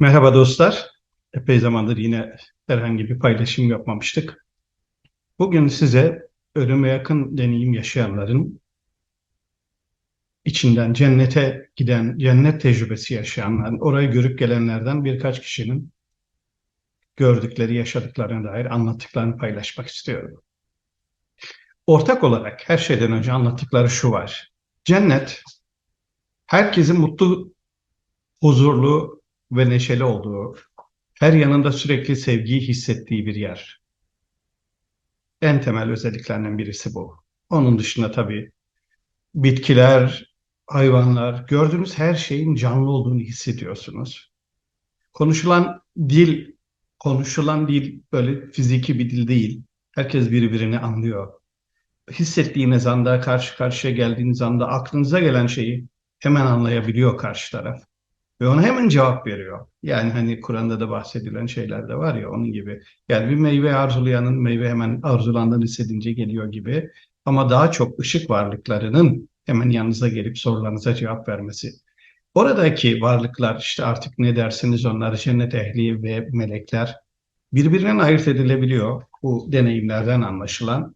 Merhaba dostlar. Epey zamandır yine herhangi bir paylaşım yapmamıştık. Bugün size ölüme yakın deneyim yaşayanların içinden cennete giden, cennet tecrübesi yaşayanların, orayı görüp gelenlerden birkaç kişinin gördükleri, yaşadıklarına dair anlattıklarını paylaşmak istiyorum. Ortak olarak her şeyden önce anlattıkları şu var. Cennet, herkesin mutlu, huzurlu ve neşeli olduğu, her yanında sürekli sevgiyi hissettiği bir yer. En temel özelliklerinden birisi bu. Onun dışında tabii bitkiler, hayvanlar, gördüğünüz her şeyin canlı olduğunu hissediyorsunuz. Konuşulan dil, konuşulan dil böyle fiziki bir dil değil. Herkes birbirini anlıyor. Hissettiğiniz anda, karşı karşıya geldiğiniz anda aklınıza gelen şeyi hemen anlayabiliyor karşı taraf. Ve ona hemen cevap veriyor. Yani hani Kur'an'da da bahsedilen şeyler de var ya onun gibi. Yani bir meyve arzulayanın meyve hemen arzulandığını hissedince geliyor gibi. Ama daha çok ışık varlıklarının hemen yanınıza gelip sorularınıza cevap vermesi. Oradaki varlıklar işte artık ne dersiniz onlar cennet ehli ve melekler birbirinden ayırt edilebiliyor bu deneyimlerden anlaşılan.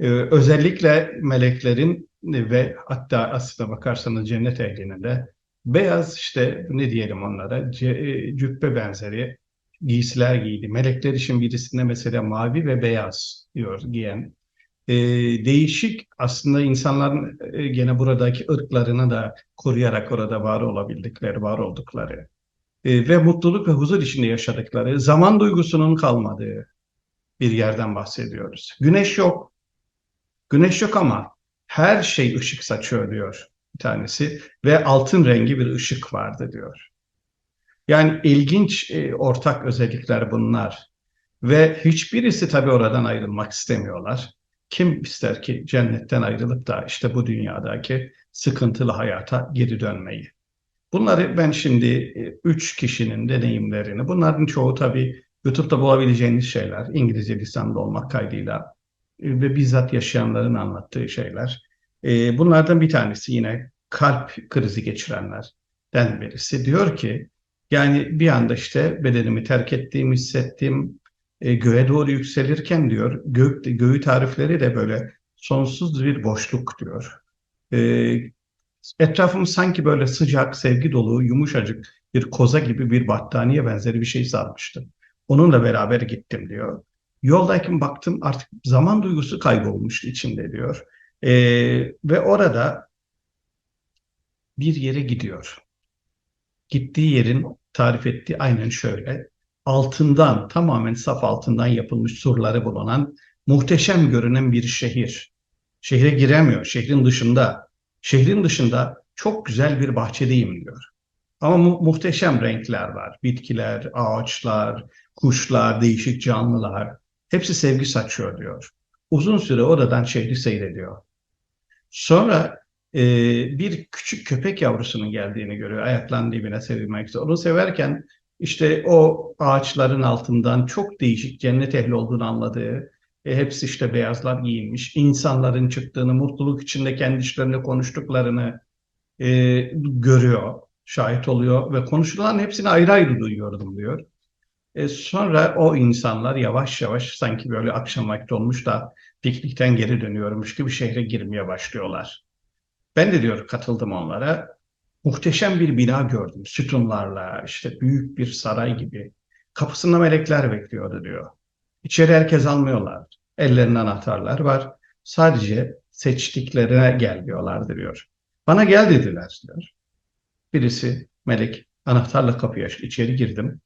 Ee, özellikle meleklerin ve hatta aslına bakarsanız cennet ehlinin de beyaz işte ne diyelim onlara e, cübbe benzeri giysiler giydi. Melekler için birisinde mesela mavi ve beyaz diyor giyen. E, değişik aslında insanların e, gene buradaki ırklarını da koruyarak orada var olabildikleri, var oldukları e, ve mutluluk ve huzur içinde yaşadıkları, zaman duygusunun kalmadığı bir yerden bahsediyoruz. Güneş yok. Güneş yok ama her şey ışık saçıyor diyor bir tanesi ve altın rengi bir ışık vardı diyor. Yani ilginç e, ortak özellikler bunlar ve hiçbirisi tabii oradan ayrılmak istemiyorlar. Kim ister ki cennetten ayrılıp da işte bu dünyadaki sıkıntılı hayata geri dönmeyi. Bunları ben şimdi e, üç kişinin deneyimlerini, bunların çoğu tabii YouTube'da bulabileceğiniz şeyler, İngilizce lisanlı olmak kaydıyla e, ve bizzat yaşayanların anlattığı şeyler. E, bunlardan bir tanesi yine kalp krizi geçirenlerden birisi. Diyor ki yani bir anda işte bedenimi terk ettiğimi hissettim. E, göğe doğru yükselirken diyor gök, göğü tarifleri de böyle sonsuz bir boşluk diyor. E, etrafım sanki böyle sıcak, sevgi dolu, yumuşacık bir koza gibi bir battaniye benzeri bir şey sarmıştı. Onunla beraber gittim diyor. Yoldayken baktım artık zaman duygusu kaybolmuştu içinde diyor. E, ve orada bir yere gidiyor. Gittiği yerin tarif ettiği aynen şöyle. Altından, tamamen saf altından yapılmış surları bulunan muhteşem görünen bir şehir. Şehre giremiyor, şehrin dışında. Şehrin dışında çok güzel bir bahçedeyim diyor. Ama mu muhteşem renkler var. Bitkiler, ağaçlar, kuşlar, değişik canlılar. Hepsi sevgi saçıyor diyor. Uzun süre oradan şehri seyrediyor. Sonra e, bir küçük köpek yavrusunun geldiğini görüyor. Ayaklarının dibine sevilmek üzere. Onu severken işte o ağaçların altından çok değişik cennet ehli olduğunu anladığı, e, hepsi işte beyazlar giyinmiş, insanların çıktığını, mutluluk içinde kendi işlerinde konuştuklarını e, görüyor, şahit oluyor ve konuşulan hepsini ayrı ayrı duyuyordum diyor. E, sonra o insanlar yavaş yavaş sanki böyle akşam vakti olmuş da piknikten geri dönüyormuş gibi şehre girmeye başlıyorlar. Ben de diyor katıldım onlara. Muhteşem bir bina gördüm. Sütunlarla işte büyük bir saray gibi. Kapısında melekler bekliyordu diyor. İçeri herkes almıyorlar. Ellerinde anahtarlar var. Sadece seçtiklerine gel diyorlardı diyor. Bana gel dediler diyor. Birisi melek anahtarla kapıyı açtı. İçeri girdim.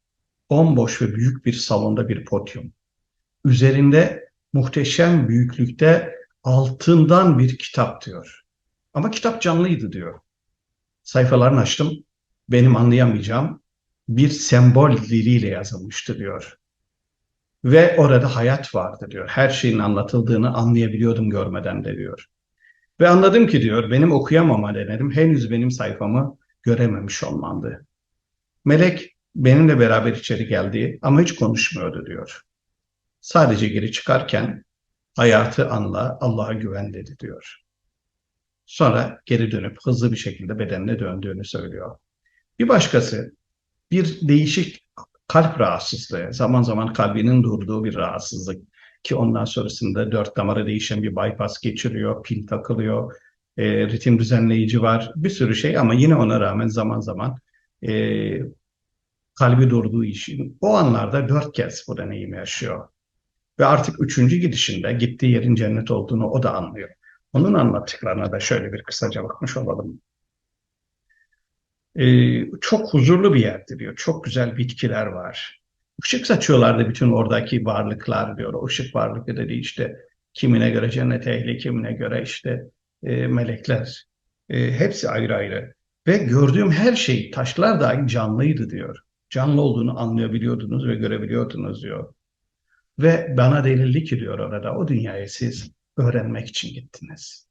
Bomboş ve büyük bir salonda bir podyum. Üzerinde muhteşem büyüklükte altından bir kitap diyor. Ama kitap canlıydı diyor. Sayfalarını açtım. Benim anlayamayacağım bir sembol diliyle yazılmıştı diyor. Ve orada hayat vardı diyor. Her şeyin anlatıldığını anlayabiliyordum görmeden de diyor. Ve anladım ki diyor benim okuyamama nedenim henüz benim sayfamı görememiş olmandı. Melek benimle beraber içeri geldi ama hiç konuşmuyordu diyor. Sadece geri çıkarken hayatı anla, Allah'a güven dedi diyor. Sonra geri dönüp hızlı bir şekilde bedenine döndüğünü söylüyor. Bir başkası bir değişik kalp rahatsızlığı, zaman zaman kalbinin durduğu bir rahatsızlık ki ondan sonrasında dört damara değişen bir bypass geçiriyor, pil takılıyor, e, ritim düzenleyici var, bir sürü şey ama yine ona rağmen zaman zaman e, kalbi durduğu için o anlarda dört kez bu deneyimi yaşıyor. Ve artık üçüncü gidişinde gittiği yerin cennet olduğunu o da anlıyor. Onun anlattıklarına da şöyle bir kısaca bakmış olalım. Ee, çok huzurlu bir yerdir diyor. Çok güzel bitkiler var. Işık saçıyorlardı bütün oradaki varlıklar diyor. O ışık varlıkları dedi işte kimine göre cennet ehli, kimine göre işte e, melekler. E, hepsi ayrı ayrı. Ve gördüğüm her şey, taşlar dahi canlıydı diyor. Canlı olduğunu anlayabiliyordunuz ve görebiliyordunuz diyor. Ve bana denildi ki diyor orada o dünyaya siz öğrenmek için gittiniz.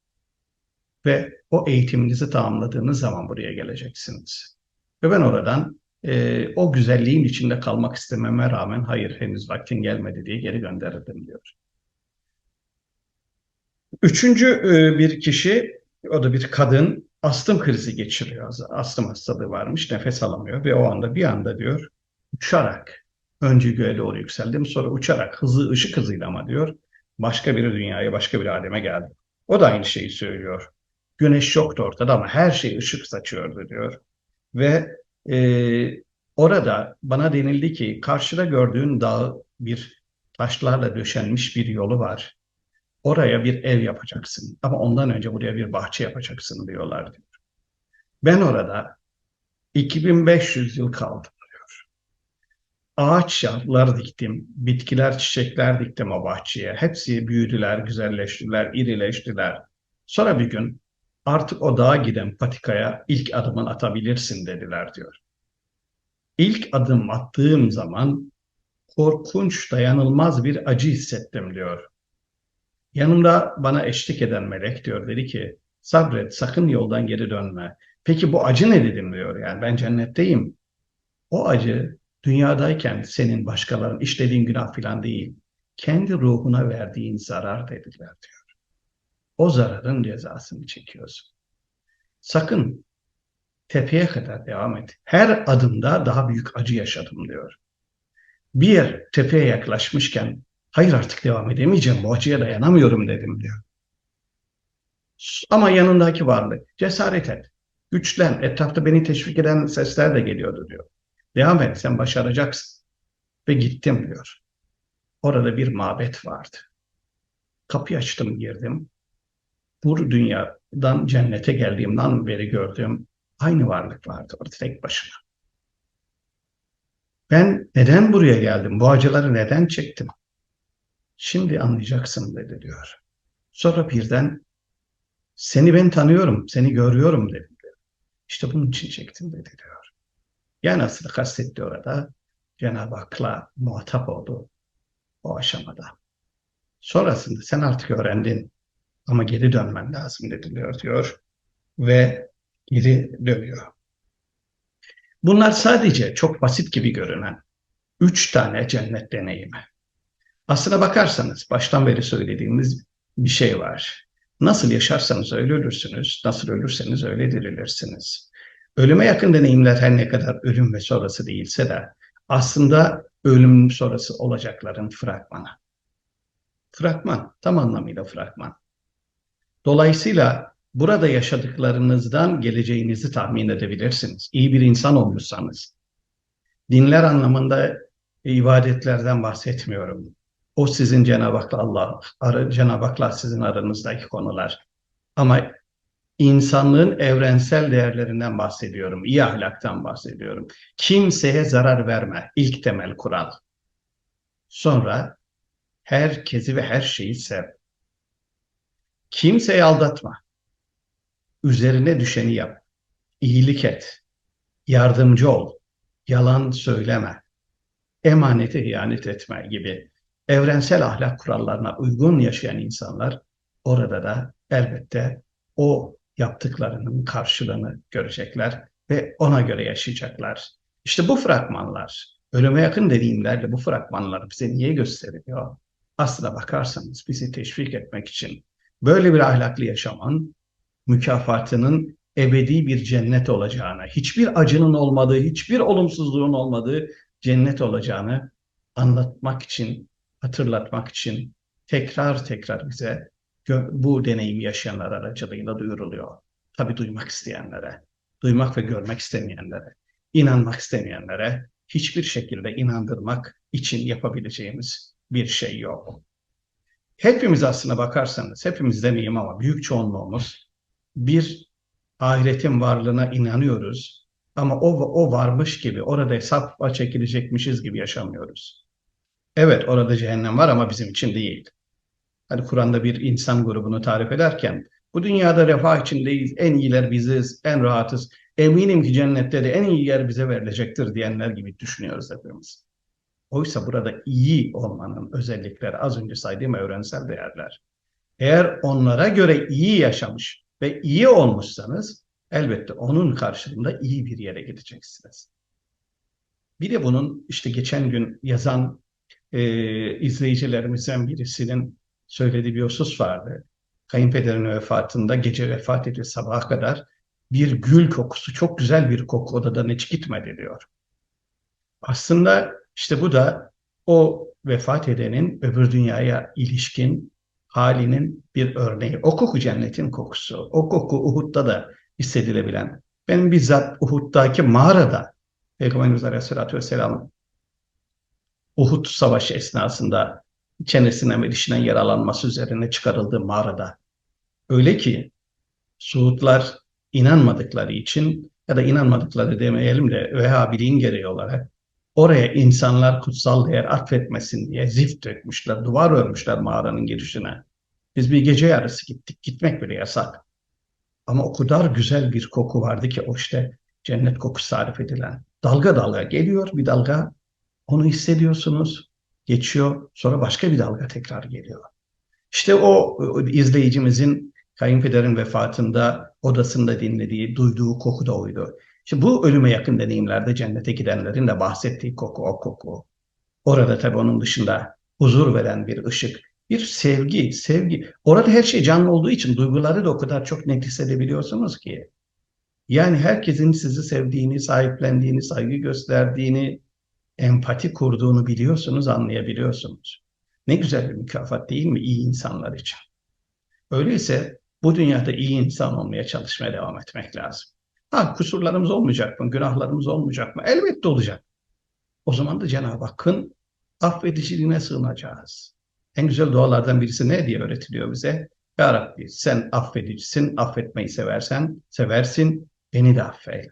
Ve o eğitiminizi tamamladığınız zaman buraya geleceksiniz. Ve ben oradan e, o güzelliğin içinde kalmak istememe rağmen hayır henüz vaktin gelmedi diye geri gönderildim diyor. Üçüncü e, bir kişi, o da bir kadın astım krizi geçiriyor. Astım hastalığı varmış, nefes alamıyor ve o anda bir anda diyor uçarak önce göğe doğru yükseldim sonra uçarak hızı ışık hızıyla ama diyor başka bir dünyaya başka bir aleme geldim. O da aynı şeyi söylüyor. Güneş yoktu ortada ama her şey ışık saçıyordu diyor. Ve e, orada bana denildi ki karşıda gördüğün dağ bir taşlarla döşenmiş bir yolu var. Oraya bir ev yapacaksın ama ondan önce buraya bir bahçe yapacaksın diyorlar diyor. Ben orada 2500 yıl kaldım diyor. Ağaçlar diktim, bitkiler, çiçekler diktim o bahçeye. Hepsi büyüdüler, güzelleştiler, irileştiler. Sonra bir gün artık o dağa giden patikaya ilk adımını atabilirsin dediler diyor. İlk adım attığım zaman korkunç, dayanılmaz bir acı hissettim diyor. Yanımda bana eşlik eden melek diyor dedi ki sabret sakın yoldan geri dönme. Peki bu acı ne dedim diyor yani ben cennetteyim. O acı dünyadayken senin başkalarının işlediğin günah filan değil. Kendi ruhuna verdiğin zarar dediler diyor. O zararın cezasını çekiyorsun. Sakın tepeye kadar devam et. Her adımda daha büyük acı yaşadım diyor. Bir yer tepeye yaklaşmışken Hayır artık devam edemeyeceğim. Bu acıya dayanamıyorum dedim diyor. Ama yanındaki varlık cesaret et. Güçlen. Etrafta beni teşvik eden sesler de geliyordu diyor. Devam et sen başaracaksın. Ve gittim diyor. Orada bir mabet vardı. Kapıyı açtım girdim. Bu dünyadan cennete geldiğimden beri gördüğüm aynı varlık vardı orada tek başına. Ben neden buraya geldim? Bu acıları neden çektim? Şimdi anlayacaksın dedi diyor. Sonra birden seni ben tanıyorum, seni görüyorum dedi diyor. İşte bunun için çektim dedi diyor. Yani aslında kastetti orada Cenab-ı Hak'la muhatap oldu o aşamada. Sonrasında sen artık öğrendin ama geri dönmen lazım dediliyor diyor ve geri dönüyor. Bunlar sadece çok basit gibi görünen üç tane cennet deneyimi. Aslına bakarsanız baştan beri söylediğimiz bir şey var. Nasıl yaşarsanız öyle ölürsünüz, nasıl ölürseniz öyle dirilirsiniz. Ölüme yakın deneyimler her ne kadar ölüm ve sonrası değilse de aslında ölüm sonrası olacakların fragmanı. Fragman, tam anlamıyla fragman. Dolayısıyla burada yaşadıklarınızdan geleceğinizi tahmin edebilirsiniz. İyi bir insan olmuşsanız. Dinler anlamında ibadetlerden bahsetmiyorum. O sizin Cenab-ı Hak'la Allah, Cenab-ı Hak'la sizin aranızdaki konular. Ama insanlığın evrensel değerlerinden bahsediyorum. İyi ahlaktan bahsediyorum. Kimseye zarar verme. ilk temel kural. Sonra herkesi ve her şeyi sev. Kimseyi aldatma. Üzerine düşeni yap. İyilik et. Yardımcı ol. Yalan söyleme. Emanete ihanet etme gibi evrensel ahlak kurallarına uygun yaşayan insanlar orada da elbette o yaptıklarının karşılığını görecekler ve ona göre yaşayacaklar. İşte bu fragmanlar, ölüme yakın dediğimlerle bu fragmanlar bize niye gösteriliyor? Aslına bakarsanız bizi teşvik etmek için böyle bir ahlaklı yaşamın mükafatının ebedi bir cennet olacağını, hiçbir acının olmadığı, hiçbir olumsuzluğun olmadığı cennet olacağını anlatmak için, hatırlatmak için tekrar tekrar bize bu deneyimi yaşayanlar aracılığıyla duyuruluyor. Tabi duymak isteyenlere, duymak ve görmek istemeyenlere, inanmak istemeyenlere hiçbir şekilde inandırmak için yapabileceğimiz bir şey yok. Hepimiz aslına bakarsanız, hepimiz demeyeyim ama büyük çoğunluğumuz bir ahiretin varlığına inanıyoruz ama o, o varmış gibi, orada hesap çekilecekmişiz gibi yaşamıyoruz. Evet orada cehennem var ama bizim için değil. Hani Kur'an'da bir insan grubunu tarif ederken bu dünyada refah içindeyiz, en iyiler biziz, en rahatız. Eminim ki cennette de en iyi yer bize verilecektir diyenler gibi düşünüyoruz hepimiz. Oysa burada iyi olmanın özellikleri az önce saydığım evrensel değerler. Eğer onlara göre iyi yaşamış ve iyi olmuşsanız elbette onun karşılığında iyi bir yere gideceksiniz. Bir de bunun işte geçen gün yazan e, izleyicilerimizden birisinin söylediği bir husus vardı. Kayınpederinin vefatında gece vefat ediyor sabaha kadar bir gül kokusu, çok güzel bir koku odadan hiç gitmedi diyor. Aslında işte bu da o vefat edenin öbür dünyaya ilişkin halinin bir örneği. O koku cennetin kokusu. O koku Uhud'da da hissedilebilen. Benim bizzat Uhud'daki mağarada Peygamberimiz Aleyhisselatü Vesselam'ın Uhud Savaşı esnasında çenesinden ve dişinden yaralanması üzerine çıkarıldığı mağarada. Öyle ki Suudlar inanmadıkları için ya da inanmadıkları demeyelim de Vehhabiliğin gereği olarak oraya insanlar kutsal değer atfetmesin diye zift dökmüşler, duvar örmüşler mağaranın girişine. Biz bir gece yarısı gittik, gitmek bile yasak. Ama o kadar güzel bir koku vardı ki o işte cennet kokusu tarif edilen. Dalga dalga geliyor bir dalga, onu hissediyorsunuz, geçiyor, sonra başka bir dalga tekrar geliyor. İşte o izleyicimizin kayınpederin vefatında odasında dinlediği, duyduğu koku da oydu. Şimdi bu ölüme yakın deneyimlerde cennete gidenlerin de bahsettiği koku o koku. Orada tabii onun dışında huzur veren bir ışık, bir sevgi, sevgi. Orada her şey canlı olduğu için duyguları da o kadar çok net hissedebiliyorsunuz ki. Yani herkesin sizi sevdiğini, sahiplendiğini, saygı gösterdiğini, empati kurduğunu biliyorsunuz, anlayabiliyorsunuz. Ne güzel bir mükafat değil mi iyi insanlar için? Öyleyse bu dünyada iyi insan olmaya çalışmaya devam etmek lazım. Ha kusurlarımız olmayacak mı? Günahlarımız olmayacak mı? Elbette olacak. O zaman da Cenab-ı Hakk'ın affediciliğine sığınacağız. En güzel dualardan birisi ne diye öğretiliyor bize? Ya Rabbi sen affedicisin, affetmeyi seversen, seversin, beni de affeyle.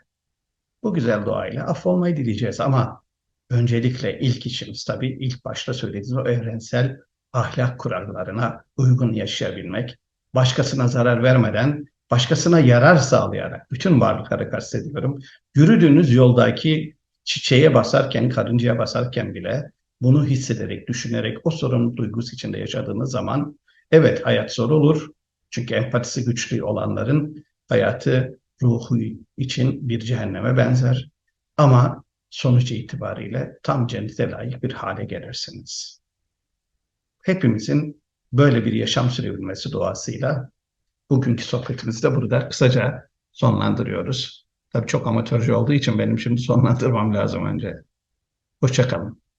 Bu güzel duayla affolmayı dileyeceğiz ama öncelikle ilk işimiz tabii ilk başta söylediğiniz o evrensel ahlak kurallarına uygun yaşayabilmek, başkasına zarar vermeden, başkasına yarar sağlayarak, bütün varlıkları kastediyorum, yürüdüğünüz yoldaki çiçeğe basarken, karıncaya basarken bile bunu hissederek, düşünerek o sorumluluk duygusu içinde yaşadığınız zaman evet hayat zor olur. Çünkü empatisi güçlü olanların hayatı ruhu için bir cehenneme benzer. Ama sonuç itibariyle tam cennete layık bir hale gelirsiniz. Hepimizin böyle bir yaşam sürebilmesi doğasıyla bugünkü sohbetimizi de burada kısaca sonlandırıyoruz. Tabii çok amatörce olduğu için benim şimdi sonlandırmam lazım önce. Hoşçakalın.